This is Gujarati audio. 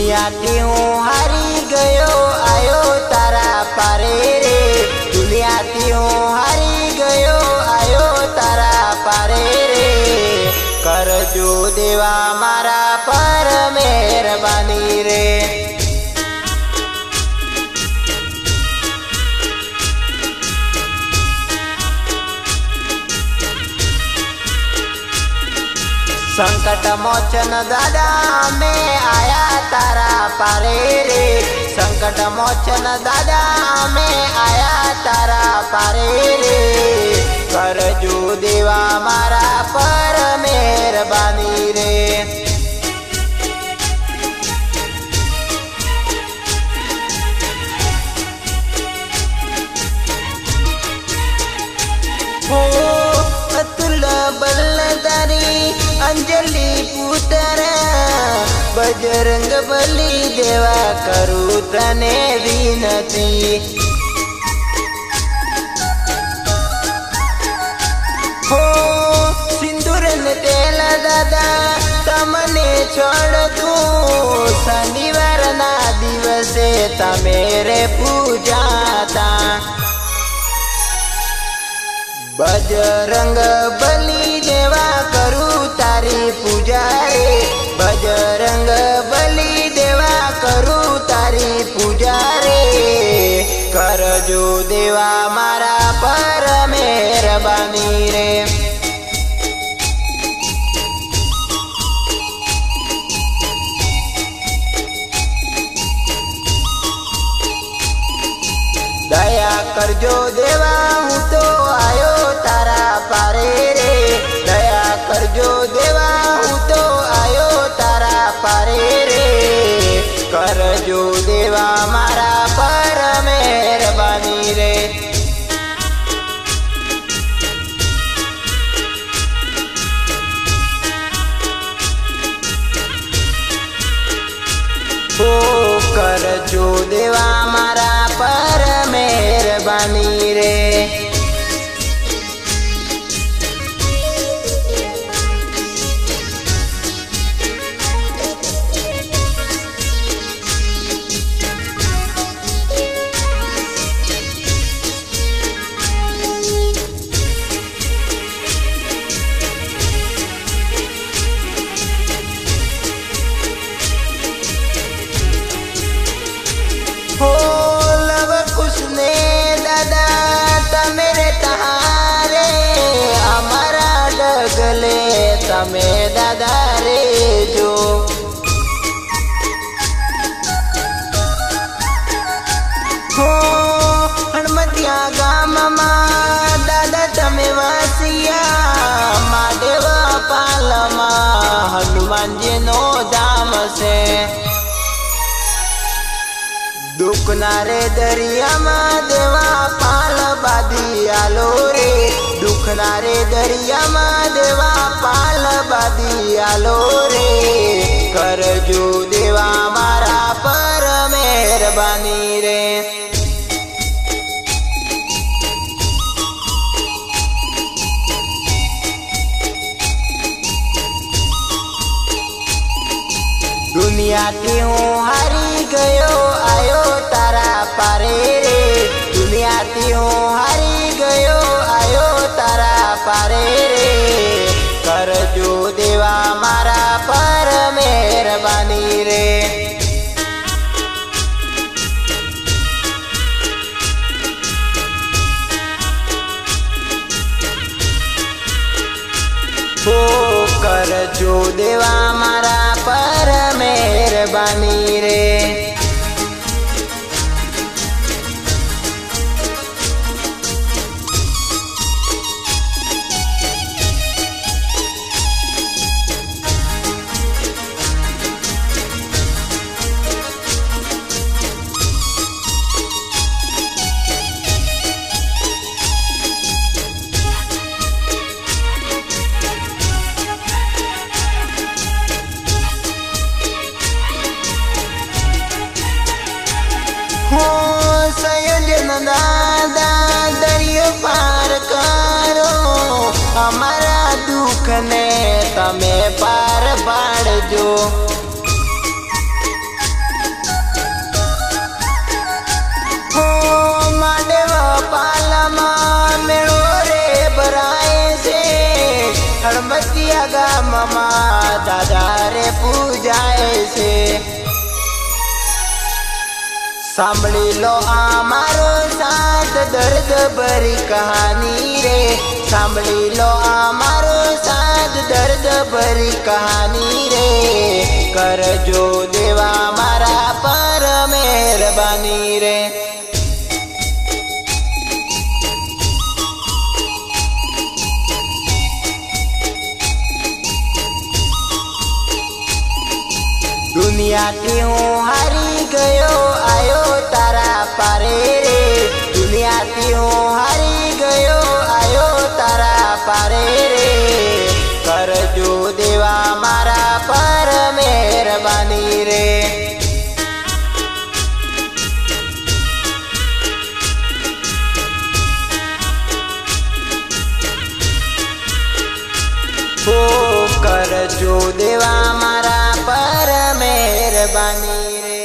દુનિયાથી હું હારી ગયો, આયો તારા પારે રે. દુનિયાથી હું હારી ગયો, આયો તારા પારે રે. કરજો દેવા મારા સંકટ મોચન દાદા અમે આયા તારા પારે રે સંકટ મોચન દાદા અમે આયા તારા પારે રે કરજો દેવા મારા પર મહેરબાની રે બજરંગ બલી દેવા કરું તને વિનતી. હો સિંદુર ને તેલા દાદા, તમને છોડતું શનિવાર શનિવારના દિવસે તમે રે પૂજાતા. બજરંગ બલી દેવા તમે દાદા રેજો હો, હણમતિયા ગામમાં દાદા તમે વાસિયા મહાદેવ પાલમાં હનુમાનજીનો ધામ છે. દુઃખના રે દરિયામાં દેવા પાલ બાદી આલો. રે રે દરિયામાં દેવા પાલ બાદી આલો રે. કરજો દેવા મારા પર મહેરબાની રે. દુનિયાથી હું હારી ગયો, આયો આવજો. દાદા રે પૂજાય છે. સાંભળી લો આ મારો સાત દર્દ ભરી કહાની રે. સાંભળી લો આ મારો સાત દર્દ ભરી કહાની રે કરજો દેવા મારા પર મહેરબાની રે દુનિયાથી હું હારી ગયો આયો તારા પારે રે દુનિયાથી હું હારી ગયો આયો તારા પારે રે કરજો દેવા મારા પર મહેરબાની રે. કરજો દેવા મારા પર મહેરબાની રે.